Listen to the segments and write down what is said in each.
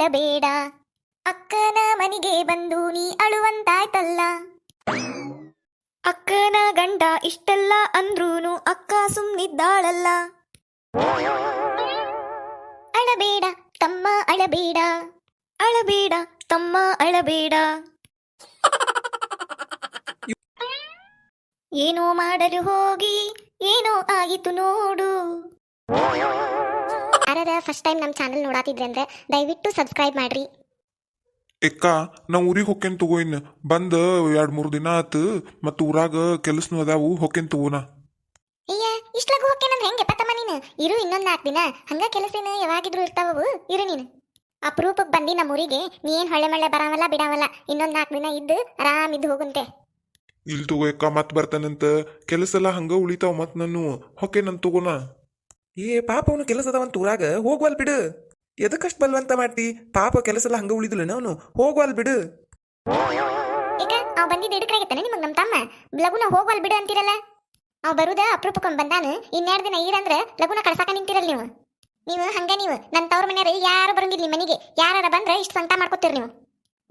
ಅಳಬೇಡ ಅಕ್ಕನ ಮನೆಗೆ ಬಂದು ನೀ ಅಳುವಂತಾಯ್ತಲ್ಲ. ಅಕ್ಕನ ಗಂಡ ಇಷ್ಟೆಲ್ಲ ಅಂದ್ರೂನು ಅಕ್ಕ ಸುಮ್ಮಿದ್ದಾಳಲ್ಲ ಅಳಬೇಡ, ತಮ್ಮ ಅಳಬೇಡ. ಅಳಬೇಡ, ತಮ್ಮ ಅಳಬೇಡ. ಏನೋ ಮಾಡಲು ಹೋಗಿ, ಏನೋ ಆಗಿತ್ತು ನೋಡು. ಯಾರದ ಫಸ್ಟ್ ಟೈಮ್ ನಮ್ಮ ಚಾನಲ್ ನೋಡಾತಿದ್ರೆ ಅಂದ್ರೆ ದಯವಿಟ್ಟು ಸಬ್ಸ್ಕ್ರೈಬ್ ಮಾಡ್ರಿ. ಎಕ್ಕ ನಾ ಊರಿಗೆ ಹೊಕ್ಕೇನ್ ತಗೋ ಇನ್ನು. ಬಂದ ಎರಡು ಮೂರು ದಿನ ಆತು ಮತ್ತು ಊರಾಗ ಕೆಲಸನು ಅದಾವು ಹೊಕ್ಕೇನ್ ತಗೋನ. ಅಯ್ಯ ಇಷ್ಟ್ಲಾಗ ಹೊಕ್ಕೇನ್ ಅಂದ್ರೆ ಹೆಂಗೆ ಪತ್ತಮ್ಮ ನೀನು? ಇರು ಇನ್ನೊಂದು ನಾಲ್ಕು ದಿನ. ಹಂಗ ಕೆಲಸ ಏನು ಯಾವಾಗಿದ್ರು ಇರ್ತಾವವು. ಇರು ನೀನು. ಅಪರೂಪಕ್ಕೆ ಬಂದಿ ನಮ್ಮ ಊರಿಗೆ ನೀ ಏನ್ ಹೊಳ್ಳೆ ಮಳೆ ಬರಾವಲ್ಲ ಬಿಡಾವಲ್ಲ. ಇನ್ನೊಂದು ನಾಲ್ಕು ದಿನ ಇದ್ದು ಆರಾಮ್ ಇದ್ದು ಹೋಗುಂತೆ. ಇಲ್ಲಿ ತಗೋ ಎಕ್ಕ ಮತ್ ಬರ್ತಾನಂತ. ಕೆಲಸ ಎಲ್ಲ ಹಂಗ ಉಳಿತಾವ ಮತ್ತೆ ನಾನು. ಹೊಕ್ಕೇನಂತ ತಗೋನ. ಏ, ಪಾಪ ಅವನು ಕೆಲಸ ಅದಾವಂತ ಊರಾಗ ಹೋಗ್ವಲ್ ಬಿಡು. ಎದಕ್ಕಷ್ಟು ಬಲ್ವಂತ ಮಾಡ್ತಿ? ಪಾಪ ಕೆಲಸ ಎಲ್ಲ ಹಂಗ ಉಳಿದಿಲ್ಲ ಅವನು? ಹೋಗ್ವಲ್ ಬಿಡು. ಈಗ ಅವ್ ಬಂದಿದ್ದು ಇಡಕ್ರಾಗಿತ್ತಾನೆ ನಿಮಗ್ ನಮ್ಮ ತಮ್ಮ? ಲಗುನ ಹೋಗ್ವಲ್ ಬಿಡು ಅಂತೀರಲ್ಲ? ಅವ್ ಬರುದ ಅಪರೂಪಕ್ಕೊಂದ್ ಬಂದಾನು? ಇನ್ನೆರಡು ದಿನ ಇರಂದ್ರ ಲಗುನ ಕಳ್ಸಾಕ ನಿಂತಿರಲ್ಲ ನೀವು. ನೀವು ಹಂಗ ನೀವು. ನನ್ನ ತವ್ರ ಮನೆಯವ್ರು ಯಾರು ಬರಂಗಿಲ್ಲ ನಿಮ್ಮ ಮನೆಗೆ. ಯಾರ ಬಂದ್ರೆ ಇಷ್ಟು ಸಂಕಟ ಮಾಡ್ಕೋತೀರಿ ನೀವು.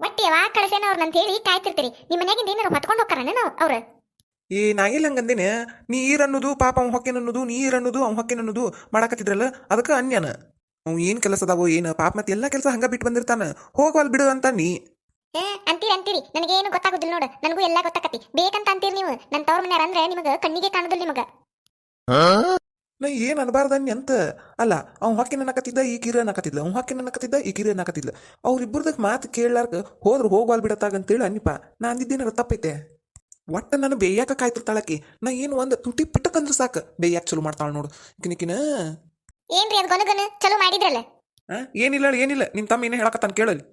ಒಟ್ಟಿ ಯಾವಾಗ ಕಳ್ಸೇನ ಅಂತ ಹೇಳಿ ಕಾಯ್ತಿರ್ತೀರಿ. ನಿಮ್ಮ ಮನೆಗಿಂದ ಏನಾರು ಹೊತ್ಕೊಂಡು ಹೋಗ್ತಾರನ ನಾವು ಅವ್ರು? ಏ ನಾ ಇಲ್ಲ ಹಂಗಂದೇನೆ ನೀರ್ ಅನ್ನೋದು ಪಾಪ ಅವ್ನು ಹೊಕ್ಕೇನ್ ಅನ್ನೋದು ನೀರ್ ಅನ್ನೋದು ಅವ್ನು ಹೊಕ್ಕೇನ್ ಅನ್ನೋದು ಮಾಡಾಕತ್ತಿದ್ರಲ್ಲ ಅದಕ್ಕೆ ಅನ್ಯನ. ಅವ್ ಏನ್ ಕೆಲಸ ಅದಾವೋ ಏನ? ಪಾಪ ಮತ್ತೆ ಎಲ್ಲಾ ಕೆಲಸ ಹಂಗ ಬಿಟ್ಟು ಬಂದಿರ್ತಾನ. ಹೋಗ್ವಲ್ ಬಿಡು ಅಂತ ನೀ. ಏ ಅಂತೀರಿ ಅಂತೀರಿ. ನನಗೆ ಏನು ಗೊತ್ತಾಗುದಿಲ್ಲ ನೋಡು. ನನಗೂ ಎಲ್ಲ ಗೊತ್ತಾಕತಿ ಬೇಕಂತ ಅಂತೀರಿ ನೀವು? ನನ್ನ ತವ್ರ ಮನೆಯವ್ರ ಅಂದ್ರೆ ನಿಮಗೆ ಕಣ್ಣಿಗೆ ಕಾಣುದಿಲ್ಲ ನಿಮಗೆ. ನಾ ಏನ್ ಅನ್ಬಾರ್ದನ್ನಿ ಅಂತ? ಅಲ್ಲ ಅವ್ನು ಹೊಕ್ಕಿನ ಅನ್ನಕತ್ತಿದ್ದ ಈ ಕಿರ ಅನ್ನಕತ್ತಿದ್ಲ. ಅವ್ನು ಹೊಕ್ಕಿನ ಅನ್ನಕತ್ತಿದ್ದ ಈ ಕಿರ ಅನ್ನಕತ್ತಿದ್ಲ. ಅವ್ರಿಬ್ಬರದಾಗ ಮಾತು ಕೇಳಲಾರ್ಕ ಹೋದ್ರ ಹೋಗ್ವಾಲ್ ಬಿಡತ್ತಾಗ ಅಂತೇಳಿ ಅನ್ನಿಪ ನಾ ಅಂದಿದ್ದೇನಾರ ತಪ್ಪೈತೆ? ಒಟ್ಟ ನಾನು ಬೇಯಾಕ ಕಾಯ್ತಿರ್ತಾಳಕಿ ನಾ ಏನು ಒಂದು ತುಟಿ ಪಿಟ್ಟಕಂದ್ರೆ ಸಾಕು. ಬೇಯಾಕ ಚಲೋ ಮಾಡ್ತಾಳೆ ನೋಡು. ಕಿನಿಕಿನ ಏನ್ರಿ ಅದು ಗೊನಗನ ಚಲೋ ಮಾಡಿದ್ರಲ್ಲ? ಆ, ಏನಿಲ್ಲ ಏನಿಲ್ಲ. ನಿಮ್ ತಮ್ಮ ಏನೇ ಹೇಳಕತ್ತಾನ ಕೇಳಲಿ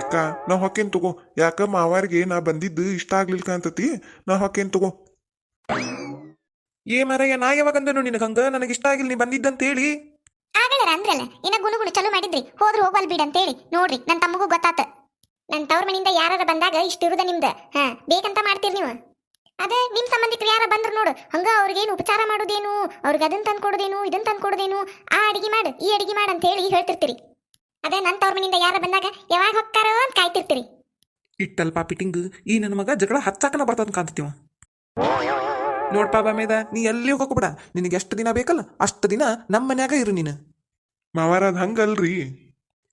ಇಕ್ಕ ನಾ ಹೊಕ್ಕೇನ್ ತಗೋ. ಯಾಕ ಮಾವಾರಿಗೆ ನಾ ಬಂದಿದ್ದು ಇಷ್ಟ ಆಗ್ಲಿಲ್ಲ ಕಾಂತತಿ ನಾ ಹೊಕ್ಕೇನ್ ತಗೋ. ಏ ಮರಯ್ಯ ನಾ ಯಾವಾಗಂದನು ನಿನಗೆ ಹಂಗ? ನನಗೆ ಇಷ್ಟ ಆಗಿಲ್ಲ ನೀ ಬಂದಿದ್ದಂತ ಹೇಳಿ ಆಗಲ್ಲ ಅಂದ್ರಲ್ಲ. ಇನ್ನ ಗುಣಗುಣ ಚಲೋ ಮಾಡಿದ್ರಿ. ಹೋದ್ರು ಹೋಗಲ್ ಅಂತ ಹೇಳಿ ನೋಡ್ರಿ ನನ್ನ ತಮ್ಮಗೂ ಗೊತ್ತಾತ. ನನ್ನ ತವ್ರ ಮನೆಯಿಂದ ಯಾರು ಬಂದಾಗ ಇಷ್ಟ ಇರುದ ನಿಮ್ದ? ಹಾ ಬೇಕಂತ ಮಾಡ್ತೀರಿ ನೀವು. ಅದೇ ನಿಮ್ಮ ಸಂಬಂಧಿಕರು ಯಾರ ಬಂದ್ರು ನೋಡು. ಹಂಗ ಅವ್ರಿಗೇನು ಉಪಚಾರ ಮಾಡೋದೇನು? ಅವ್ರಿಗೆ ಅದನ್ನ ತಂದ್ಕೊಡೋದೇನು ಇದನ್ನ ತಂದ್ಕೊಡೋದೇನು ಆ ಅಡಿಗೆ ಮಾಡು ಈ ಅಡಿಗೆ ಮಾಡು ಅಂತ ಹೇಳಿ ಹೇಳ್ತಿರ್ತೀರಿ. ಅದೇ ನನ್ನ ತವ್ರ ಮನೆಯಿಂದ ಯಾರ ಬಂದಾಗ ಯಾವಾಗ ಹೊಕ್ಕಾರೋ ಅಂತ ಕಾಯ್ತಿರ್ತೀರಿ. ಇಟ್ಟಲ್ಪ ಪಿಟಿಂಗ್. ಈ ನನ್ನ ಮಗ ಜಗಳ ಹಚ್ಚಾಕನ ಬರ್ತದ ಕಾಂತೀವ ನೋಡ್ಪಾ ಬಾಮೇದ ನೀ ಎಲ್ಲಿ ಹೋಗ್ಬೇಡ. ನಿನಗೆ ಎಷ್ಟು ದಿನ ಬೇಕಲ್ಲ ಅಷ್ಟು ದಿನ ನಮ್ಮ ಮನ್ಯಾಗ ಇರು ನೀನು. ಮಾವಾರ ಅದ್ ಹಂಗಲ್ರಿ.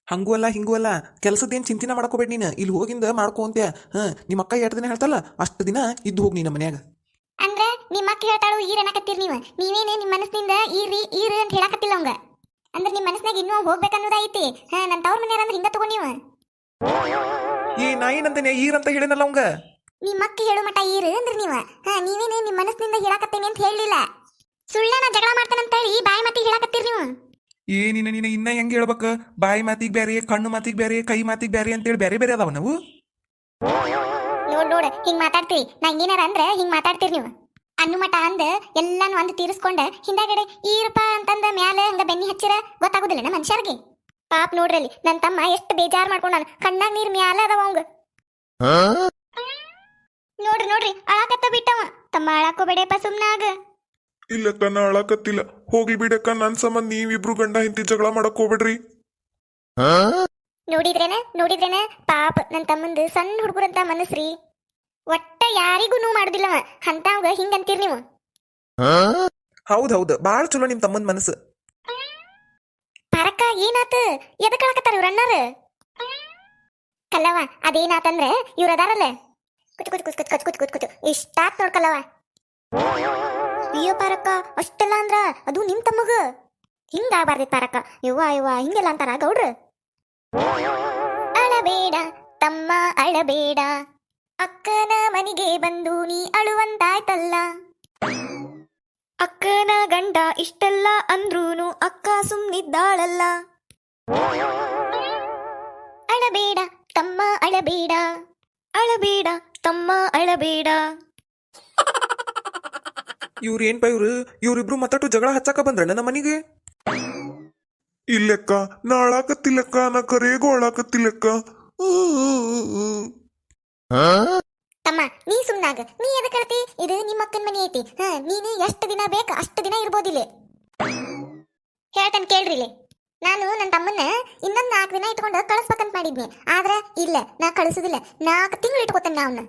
ಹಂಗೂ ಅಲ್ಲ ಹಿಂಗೂ ಅಲ್ಲ. ಕೆಲಸದೇನು ಚಿಂತಿನ ಮಾಡ್ಕೋಬೇಡ ನೀನು. ಇಲ್ಲಿ ಹೋಗಿಂದ ಮಾಡ್ಕೊ ಅಂತ್ಯ. ಹಾ ನಿಮ್ಮ ಅಕ್ಕ ಎರಡು ದಿನ ಹೇಳ್ತಲ್ಲ ಅಷ್ಟು ದಿನ ಇದ್ದು ಹೋಗಿ ನಿನ್ನ ಮನ್ಯಾಗ. ಅಂದ್ರೆ ನಿಮ್ಮ ಅಕ್ಕ ಹೇಳ್ತಾಳು ಈರ್ ಅನ್ನಕತ್ತೀರಿ ನೀವು? ನೀವೇನೆ ನಿಮ್ಮ ಮನಸ್ಸಿನಿಂದ ಈರಿ ಈರ್ ಅಂತ ಹೇಳಕತ್ತಿಲ್ಲ ಅವಂಗ. ಅಂದ್ರೆ ನಿಮ್ಮ ಮನಸ್ಸಿನಾಗ ಇನ್ನೂ ಹೋಗ್ಬೇಕನ್ನೋದೈತಿ ಹಾ ನನ್ನ ತವ್ರ ಮನೆಯವ್ರ ಅಂದ್ರೆ ಹಿಂಗ ತಗೋ ನೀವು. ನಾಯಿ ನಾ ಈರ್ ಈರಂತ ಹೇಳಿನಲ್ಲ ಅವಂಗ. ನಿಮ್ಮ ಅಕ್ಕ ಹೇಳು ಮಟ ಈರ್ ಅಂದ್ರೆ ನೀವ. ಹಾ ನೀವೇನೆ ನಿಮ್ಮ ಮನಸ್ಸಿನಿಂದ ಹೇಳಕತ್ತೇನೆ ಅಂತ ಹೇಳಲಿಲ್ಲ ಸುಳ್ಳನ ಜಗಳ ಮಾಡ್ತಾನಂತ ಹೇಳಿ ಬಾಯಿ ಮತ್ತೆ ಹೇಳಕತ್ತೀರಿ ಏ ನೀನು ನೀನು ಇನ್ನ ಹೆಂಗೆ ಹೇಳ್ಬೇಕ? ಬಾಯಿ ಮಾತಿಗೆ ಬೇರೆ ಕಣ್ಣು ಮಾತಿಗೆ ಬೇರೆ ಕೈ ಮಾತಿಗೆ ಬೇರೆ ಅಂತೇಳಿ ಬೇರೆ ಬೇರೆ ಅದಾವ ನಾವು? ನೋಡ್ ನೋಡ್ ಹಿಂಗ್ ಮಾತಾಡ್ತೀರಿ. ನಾ ಹಿಂಗೇನಾರ ಅಂದ್ರೆ ಹಿಂಗ್ ಮಾತಾಡ್ತೀರಿ ನೀವು. ಅನ್ನು ಮಠ ಅಂದ ಎಲ್ಲಾನು ಅಂದ್ ತೀರಿಸ್ಕೊಂಡ ಹಿಂದಾಗಡೆ ಈರಪ್ಪ ಅಂತಂದ ಮ್ಯಾಲ ಹಂಗ ಬೆನ್ನಿ ಹಚ್ಚಿರ ಗೊತ್ತಾಗುದಿಲ್ಲ ಮನುಷ್ಯರ್ಗೆ? ಪಾಪ ನೋಡ್ರಲ್ಲಿ ನನ್ ತಮ್ಮ ಎಷ್ಟು ಬೇಜಾರ್ ಮಾಡ್ಕೊಂಡಾನ. ಕಣ್ಣಾಗ ನೀರ್ ಮ್ಯಾಲ ಅದಾವ ಅವಂಗ. ನೋಡ್ರಿ ನೋಡ್ರಿ ಅಳಾಕತ್ತ ಬಿಟ್ಟವ. ತಮ್ಮ ಅಳಾಕೋಬೇಡಪ್ಪ ಸುಮ್ನಾಗ. ಇಲ್ಲ ಕಣ್ಣ ಅಳಕತ್ತಿಲ್ಲ. ಹೋಗ್ಲಿ ಬಿಡಕ್ಕ ನನ್ ಸಂಬಂಧ ನೀವಿಬ್ರು ಗಂಡ ಹಿಂತಿ ಜಗಳ ಮಾಡಕ್ ಹೋಗ್ಬೇಡ್ರಿ. ನೋಡಿದ್ರೇನ? ನೋಡಿದ್ರೇನ? ಪಾಪ ನನ್ನ ತಮ್ಮಂದು ಸಣ್ಣ ಹುಡುಗರಂತ ಮನಸ್ರಿ ಒಟ್ಟ ಯಾರಿಗೂ ನೋವು ಮಾಡುದಿಲ್ಲವ. ಅಂತವಾಗ ಹಿಂಗಂತೀರಿ ನೀವು. ಹೌದು ಹೌದು ಬಾಳ ಚಲೋ ನಿಮ್ ತಮ್ಮನ ಮನಸ್ಸು. ಪರಕ್ಕ ಏನಾತ? ಎದಕ್ ಹಾಕತ್ತಾರ ಇವ್ರ ಅಣ್ಣಾರ? ಕಲ್ಲವ ಅದೇನಾತಂದ್ರ ಇವ್ರ ಅದಾರಲ್ಲ. ಕುತ್ ಕುತ್ ಕುತ್ ಕುತ್ ಕುತ್ ಕುತ್ ಕುತ್ ಕುತ್ ಇಷ್ಟಾತ್ ನೋಡ್ ಕಲ್ಲವ ಅಯ್ಯೋ ಪಾರಕ್ಕ, ಅಷ್ಟೆಲ್ಲ ಅಂದ್ರ ಅದು ನಿಮ್ ತಮ್ಮಗ. ಹಿಂಗಾಗ್ಬಾರ್ದಿತ್ ಪಾರಕ್ಕ. ಇವ್ವ ಯವ್ವ, ಹಿಂಗೆಲ್ಲ ಅಂತಾರ ಗೌಡ್ರ. ಅಳಬೇಡ, ತಮ್ಮ ಅಳಬೇಡ. ಅಕ್ಕನ ಮನೆಗೆ ಬಂದು ನೀ ಅಳುವಂತಾಯ್ತಲ್ಲ. ಅಕ್ಕನ ಗಂಡ ಇಷ್ಟೆಲ್ಲ ಅಂದ್ರೂನು ಅಕ್ಕ ಸುಮ್ನಿದ್ದಾಳಲ್ಲ. ಅಳಬೇಡ, ತಮ್ಮ ಅಳಬೇಡ. ಅಳಬೇಡ, ತಮ್ಮ ಅಳಬೇಡ. ಇವ್ರು ಏನ್ಪ ಇವ್ರು? ಇವ್ರಿಬ್ರು ಮತ್ತಟ್ಟು ಜಗಳ ಹಚ್ಚಾಕ ಬಂದ್ರ ನನ್ನ ಮನೆಗೆ? ಇಲ್ಲಕ್ಕ ನಾ ಅಳಾಕತ್ತಿಲ್ಲಕ್ಕ ನಾ ಕರೆಗೂ ಅಳಾಕತ್ತಿಲ್ಲಕ್ಕ ತಮ್ಮ ನೀ ಸುಮ್ನಾಗ ನೀ ಎದಕ್ ಹೇಳ್ತಿ? ಇದು ನಿಮ್ಮ ಅಕ್ಕನ ಮನೆ ಐತಿ. ಹಾ ನೀನು ಎಷ್ಟು ದಿನ ಬೇಕ ಅಷ್ಟು ದಿನ ಇರ್ಬೋದಿಲ್ಲ ಹೇಳ್ತಾನೆ ಕೇಳ್ರಿ ಇಲ್ಲಿ. ನಾನು ನನ್ನ ತಮ್ಮನ್ನ ಇನ್ನೊಂದ್ ನಾಲ್ಕು ದಿನ ಇಟ್ಕೊಂಡು ಕಳಿಸ್ಬೇಕಂತ ಮಾಡಿದ್ನಿ. ಆದ್ರೆ ಇಲ್ಲ ನಾ ಕಳಿಸುದಿಲ್ಲ. ನಾಲ್ಕು ತಿಂಗಳು ಇಟ್ಕೋತೇನೆ ನಾ ಅವನ್ನ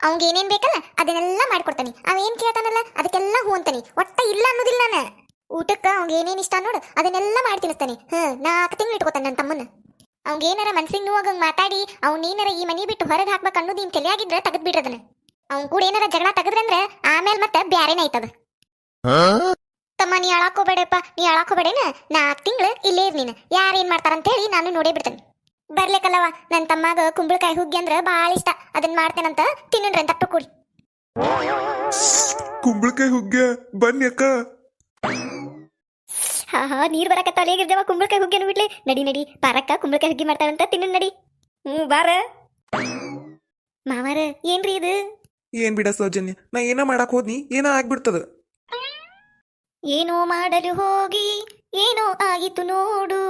ಅವ್ನಿಗೆ ಏನೇನ್ ಬೇಕಲ್ಲ ಅದನ್ನೆಲ್ಲ ಮಾಡ್ಕೊಡ್ತಾನೆ. ಅವೇನ್ ಕೇಳ್ತಾನಲ್ಲ? ಅದಕ್ಕೆಲ್ಲ ಹೂ ಅಂತಾನೆ. ಒಟ್ಟ ಇಲ್ಲ ಅನ್ನೋದಿಲ್ಲ ನಾನು. ಊಟಕ್ಕೆ ಅವ್ನಿಗೆ ಏನೇನ್ ಇಷ್ಟ ನೋಡು ಅದನ್ನೆಲ್ಲ ಮಾಡಿ ತಿನ್ನಿಸ್ತಾನೆ. ಹ್ಮ್ ನಾಲ್ಕು ತಿಂಗಳು ಇಟ್ಕೋತಾನೆ ನನ್ನ ತಮ್ಮನ್ನ. ಅವ್ನಿಗೆ ಏನಾರ ಮನ್ಸಿಗೆ ಹಂಗ್ ಮಾತಾಡಿ ಅವ್ನೇನಾರ ಈ ಮನಿ ಬಿಟ್ಟು ಹೊರಗೆ ಹಾಕ್ಬೇಕು ಅನ್ನೋದು ಇನ್ ತಲೆಯಾಗಿದ್ರೆ ತೆಗೆದ್ ಬಿಡ್ರದನ್ನ ಅವ್ನ ಕೂಡ ಏನಾರ ಜಗಳ ತೆಗೆದ್ರಂದ್ರೆ ಆಮೇಲೆ ಮತ್ತೆ ಬ್ಯಾರೇನ ಆಯ್ತದ. ತಮ್ಮ ನೀ ಅಳಾಕೋಬೇಡಪ್ಪ ನೀ ಅಳಾಕೋಬೇಡೇನ ನಾಲ್ಕು ತಿಂಗಳು ಇಲ್ಲೇ ಇರ್ ನೀನು. ಯಾರೇನ್ ಮಾಡ್ತಾರಂತ ಹೇಳಿ ನಾನು ನೋಡೇ ಬಿಡ್ತೇನೆ. ಬರ್ಲಿಕ್ಕಲ್ಲವ ನನ್ನ ತಮ್ಮಾಗ ಕುಂಬಳಕಾಯಿ ಹುಗ್ಗಿ ಅಂದ್ರೆ ಭಾಳ ಇಷ್ಟ. ಅದನ್ನ ಮಾಡ್ತೇನಂತ ತಿನ್ನುನ್ರಿ ಅಂತ ಕೂಡಿ. ಕುಂಬಳಕಾಯಿ ಹುಗ್ಗ? ಬನ್ನಿ ಅಕ್ಕ. ಹಾ ಹಾ ನೀರ್ ಬರಕತ್ತ ಅಲ್ಲಿಗಿರ್ದೇವ ಕುಂಬಳಕಾಯಿ ಹುಗ್ಗಿ ಬಿಡ್ಲಿ ನಡಿ ನಡಿ. ಪಾರಕ್ಕ ಕುಂಬಳಕಾಯಿ ಹುಗ್ಗಿ ಮಾಡ್ತಾರಂತ ತಿನ್ನು ನಡಿ. ಹ್ಞೂ ಬಾರ. ಮಾವಾರ ಏನ್ರಿ ಇದು? ಏನ್ ಬಿಡ ಸೌಜನ್ಯ ನಾ ಏನ ಮಾಡಕ್ ಹೋದ್ನಿ ಏನ ಆಗ್ಬಿಡ್ತದ. ಏನೋ ಮಾಡಲು ಹೋಗಿ ಏನೋ ಆಗಿತ್ತು ನೋಡು.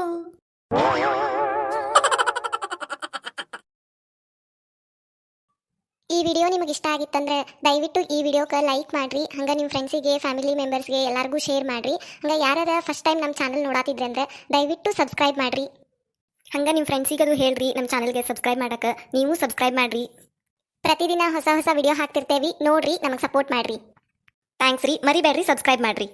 ಈ ವಿಡಿಯೋ ನಿಮಗೆ ಇಷ್ಟ ಆಗಿತ್ತಂದ್ರೆ ದಯವಿಟ್ಟು ಈ ವಿಡಿಯೋಕ್ಕೆ ಲೈಕ್ ಮಾಡಿರಿ, ಹಂಗೆ ನಿಮ್ಮ ಫ್ರೆಂಡ್ಸಿಗೆ ಫ್ಯಾಮಿಲಿ ಮೆಂಬರ್ಸ್ಗೆ ಎಲ್ಲರಿಗೂ ಶೇರ್ ಮಾಡಿರಿ. ಹಂಗೆ ಯಾರ್ಯಾರ ಫಸ್ಟ್ ಟೈಮ್ ನಮ್ಮ ಚಾನಲ್ ನೋಡಾತಿದ್ರೆ ಅಂದರೆ ದಯವಿಟ್ಟು ಸಬ್ಸ್ಕ್ರೈಬ್ ಮಾಡಿರಿ. ಹಂಗೆ ನಿಮ್ಮ ಫ್ರೆಂಡ್ಸಿಗೆ ಅದು ಹೇಳ್ರಿ ನಮ್ಮ ಚಾನಲ್ಗೆ ಸಬ್ಸ್ಕ್ರೈಬ್ ಮಾಡೋಕ್ಕೆ ನೀವು ಸಬ್ಸ್ಕ್ರೈಬ್ ಮಾಡಿರಿ. ಪ್ರತಿದಿನ ಹೊಸ ಹೊಸ ವಿಡಿಯೋ ಹಾಕ್ತಿರ್ತೇವೆ, ನೋಡಿರಿ, ನಮಗೆ ಸಪೋರ್ಟ್ ಮಾಡಿರಿ. ಥ್ಯಾಂಕ್ಸ್ ರೀ, ಮರಿಬೇಡ್ರಿ ಸಬ್ಸ್ಕ್ರೈಬ್ ಮಾಡ್ರಿ.